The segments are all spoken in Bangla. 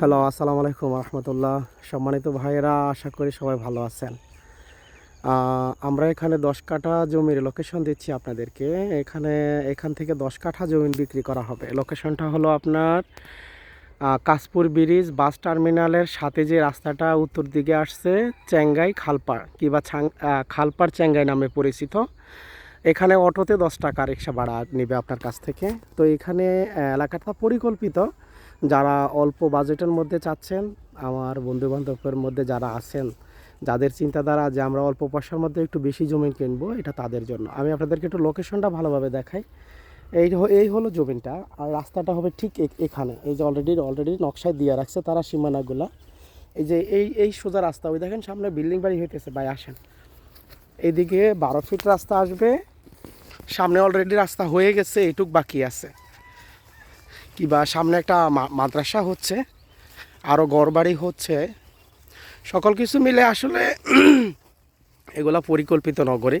হ্যালো আসসালামু আলাইকুম রহমতুল্লাহ। সম্মানিত ভাইয়েরা, আশা করি সবাই ভালো আছেন। আমরা এখানে দশ কাঠা জমির লোকেশন দিচ্ছি আপনাদেরকে। এখানে, এখান থেকে দশ কাঠা জমি বিক্রি করা হবে। লোকেশনটা হলো আপনার কাশপুর ব্রিজ বাস টার্মিনালের সাথে যে রাস্তাটা উত্তর দিকে আসছে, চেঙ্গাই খালপাড়, কিংবা খালপাড় চেঙ্গাই নামে পরিচিত। এখানে অটোতে দশ টাকা রিক্সা ভাড়া নেবে আপনার কাছ থেকে। তো এখানে এলাকাটা পরিকল্পিত। যারা অল্প বাজেটের মধ্যে চাচ্ছেন, আমার বন্ধুবান্ধবের মধ্যে যারা আছেন, যাদের চিন্তাধারা যে আমরা অল্প পয়সার মধ্যে একটু বেশি জমি কিনবো, এটা তাদের জন্য। আমি আপনাদেরকে একটু লোকেশনটা ভালোভাবে দেখাই। এই এই হলো জমিনটা আর রাস্তাটা হবে ঠিক এখানে। এই যে অলরেডি অলরেডি নকশায় দিয়ে রাখছে তারা সীমানাগুলা। এই যে এই এই সোজা রাস্তা, ওই দেখেন সামনে বিল্ডিং বাড়ি হইতেছে, ভাই আসেন। এইদিকে বারো ফিট রাস্তা আসবে, সামনে অলরেডি রাস্তা হয়ে গেছে এইটুক বাকি আছে। কিবা সামনে একটা মাদ্রাসা হচ্ছে আরও গড়বাড়ি হচ্ছে। সকল কিছু মিলে আসলে এগুলা পরিকল্পিত নগরে।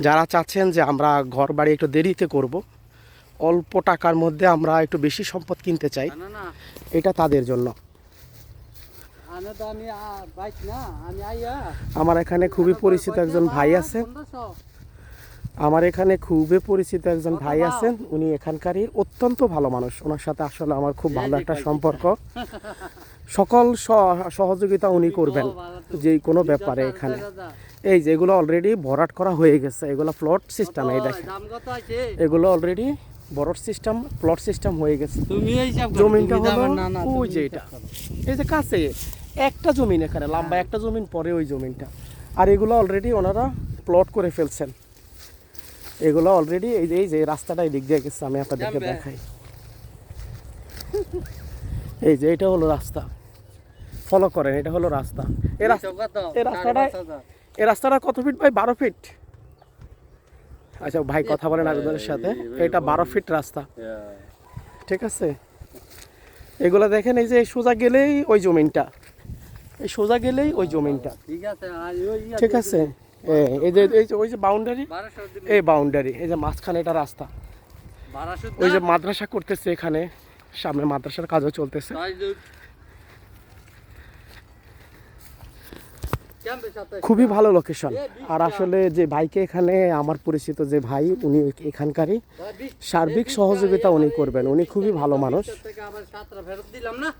যারা চাচ্ছেন যে আমরা ঘর বাড়ি একটু দেরিতে করব অল্প টাকার মধ্যে আমরা একটু বেশি সম্পদ কিনতে চাই এটা তাদের জন্য। আমার এখানে খুবই পরিচিত একজন ভাই আছেন আমার এখানে খুবই পরিচিত একজন ভাই আছেন উনি এখানকারই অত্যন্ত ভালো মানুষ। ওনার সাথে আসলে আমার খুব ভালো একটা সম্পর্ক। সকল সহ- সহযোগিতা উনি করবেন যে কোনো ব্যাপারে এখানে। এই যে এগুলো অলরেডি ভরাট করা হয়ে গেছে এগুলো প্লট সিস্টেম এই দেখেন। দাম এগুলো অলরেডি বড় সিস্টেম প্লট সিস্টেম হয়ে গেছে। জমিনটা হলো ওই যে এটা। এই যে কাছে একটা জমিন এখানে লম্বা একটা জমিন পরে ওই জমিনটা। আর এগুলো অলরেডি ওনারা প্লট করে ফেলছেন। এগুলো অলরেডি এই যে এই যে রাস্তাটা এই দিক দিয়ে গেছে আমি আপনাদেরকে দেখাই। এই যে এটা হলো রাস্তা। ফলো করেন এটা হলো রাস্তা। এই রাস্তা হিসাব কত? এই রাস্তাটা কত ফিট ভাই বারো ফিট আচ্ছা ভাই কথা বলেন আরেকজনের সাথে। এটা বারো ফিট রাস্তা। ঠিক আছে? এগুলো দেখেন এই যে সোজা গেলেই ওই জমিনটা। এই সোজা গেলেই ওই জমিনটা। ঠিক আছে ঠিক আছে? এই যে এই যে ওই যে বাউন্ডারি। এই বাউন্ডারি এই যে মাঝখানে এটা রাস্তা। ওই যে মাদ্রাসা করতেছে এখানে সামনে মাদ্রাসার কাজও চলতেছে? খুবই ভালো লোকেশন আর আসলে যে ভাইকে এখানে আমার পরিচিত যে ভাই উনি এখানকারই। সার্বিক সহযোগিতা উনি করবেন। উনি খুবই ভালো মানুষ টাকা আবার সাতটা ফেরত দিলাম না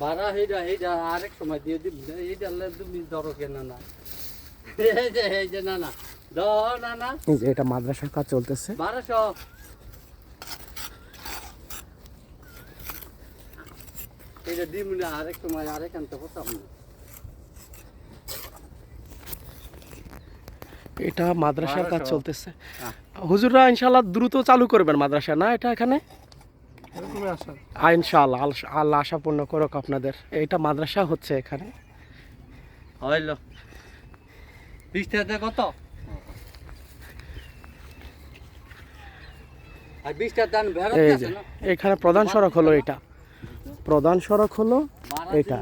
ভাড়া হেইডা হেইডা আরেক সময় দিয়ে দিবি। এইটা আল্লাহ তুমি ধরো কেন না এই যে এই যে না না দাও না না এই যে এটা মাদ্রাসার কাজ চলতেছে। বারোশো। এইটা দিবি না আরেক সময় আরেক আনতে হতাম না এটা মাদ্রাসার কাজ চলতেছে। হ্যাঁ। হুজুররা ইনশাল্লাহ দ্রুত চালু করবেন মাদ্রাসা না এটা এখানে? ইনশাআল্লাহ আল- আল্লাহ আশা পূর্ণ করুক আপনাদের। এটা মাদ্রাসা হচ্ছে এখানে। হইল। কত? এখানে প্রধান সড়ক হলো এটা প্রধান সড়ক হলো এটা।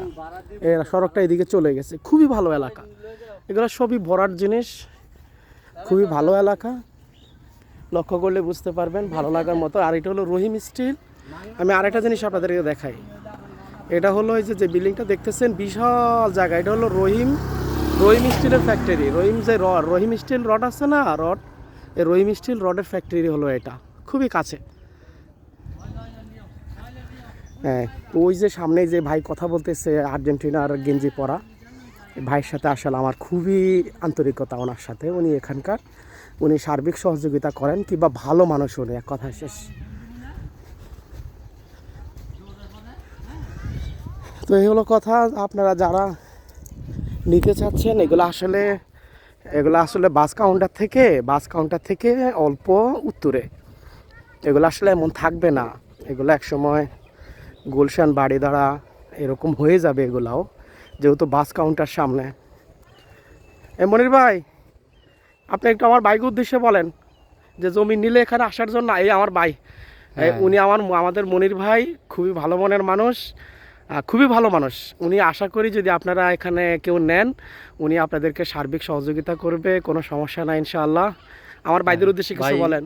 এই সড়কটা এদিকে চলে গেছে। খুবই ভালো এলাকা। এগুলো সবই ভরার জিনিস। খুবই ভালো এলাকা। লক্ষ্য করলে বুঝতে পারবেন ভালো লাগার মতো। আর এটা হলো রহিম স্টিল। আমি আরেকটা জিনিস আপনাদেরকে দেখাই। এটা হলো এই যে বিল্ডিংটা দেখতেছেন, বিশাল জায়গা। এটা হলো রহিম রহিম স্টিলের ফ্যাক্টরি রহিম যে রড রহিম স্টিল রড আছে না রড এই রহিম স্টিল রডের ফ্যাক্টরি হলো এটা। খুবই কাছে। হ্যাঁ ওই যে সামনে যে ভাই কথা বলতেছে আর্জেন্টিনার গেঞ্জি পরা ভাইয়ের সাথে আসলে আমার খুবই আন্তরিকতা ওনার সাথে। উনি এখানকার, উনি সার্বিক সহযোগিতা করেন, কিংবা ভালো মানুষ উনি, এক কথা শেষ। তো এই হলো কথা আপনারা যারা নিতে চাচ্ছেন এগুলো আসলে এগুলো আসলে বাস কাউন্টার থেকে বাস কাউন্টার থেকে অল্প উত্তরে। এগুলো আসলে এমন থাকবে না। এগুলো একসময় গুলশান বাড়িদাঁড়া এরকম হয়ে যাবে এগুলাও যেহেতু বাস কাউন্টার সামনে। এ মনির ভাই আপনি একটু আমার বাইক উদ্দেশ্যে বলেন যে জমি নিলে এখানে আসার জন্য এই আমার ভাই। হ্যাঁ। উনি আমার আমাদের মনির ভাই খুবই ভালো মনের মানুষ। খুবই ভালো মানুষ। উনি আশা করি যদি আপনারা এখানে কেউ নেন উনি আপনাদেরকে সার্বিক সহযোগিতা করবে কোনো সমস্যা নাই ইনশাআল্লাহ। আমার বাইদের উদ্দেশ্যে কিছু বলেন।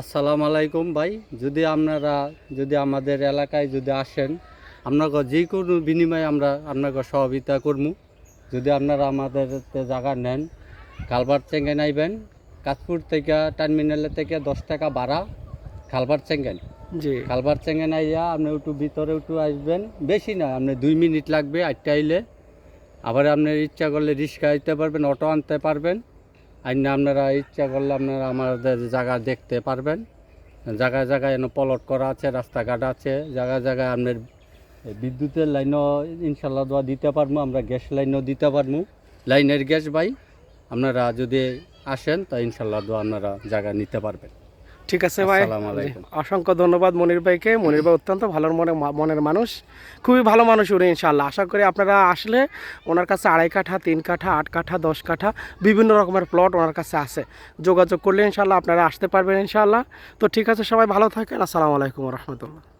আসসালামু আলাইকুম ভাই। যদি আপনারা যদি আমাদের এলাকায় যদি আসেন আপনাকে যে কোনো বিনিময়ে আমরা আপনাকে সহযোগিতা করব যদি আপনারা আমাদের জায়গা নেন কালবার চেঙ্গেন আইবেন কাশপুর থেকে টার্মিনালের থেকে দশ টাকা ভাড়া খালবার চেঙ্গেন জি। কালবার চেঙ্গেন আইয়া আপনি একটু ভিতরে একটু আসবেন। বেশি না, আপনি দুই মিনিট লাগবে আটটা আইলে। আবার আপনার ইচ্ছা করলে রিক্সা আইতে পারবেন, অটো আনতে পারবেন। আর না আপনারা ইচ্ছা করলে আপনারা আমাদের জায়গা দেখতে পারবেন। জায়গায় জায়গায় এনে পলট করা আছে, রাস্তাঘাট আছে, জায়গায় জায়গায় আপনার বিদ্যুতের লাইনও ইনশাল্লাহ দোয়া দিতে পারব, আমরা গ্যাস লাইনও দিতে পারব। লাইনের গ্যাস ভাই, আপনারা যদি আসেন, তা ইনশাল্লাহ দোয়া আপনারা জায়গা নিতে পারবেন। ঠিক আছে ভাই। অসংখ্য ধন্যবাদ মনির ভাইকে। মনির ভাই অত্যন্ত ভালো মনে মনের মানুষ। খুবই ভালো মানুষ উনি ইনশাল্লাহ আশা করি আপনারা আসলে ওনার কাছে আড়াই কাঠা তিন কাঠা আট কাঠা দশ কাঠা বিভিন্ন রকমের প্লট ওনার কাছে আছে। যোগাযোগ করলে ইনশাল্লাহ আপনারা আসতে পারবেন ইনশাল্লাহ তো ঠিক আছে সবাই ভালো থাকেন। আসসালামু আলাইকুম রহমতুল্লাহ।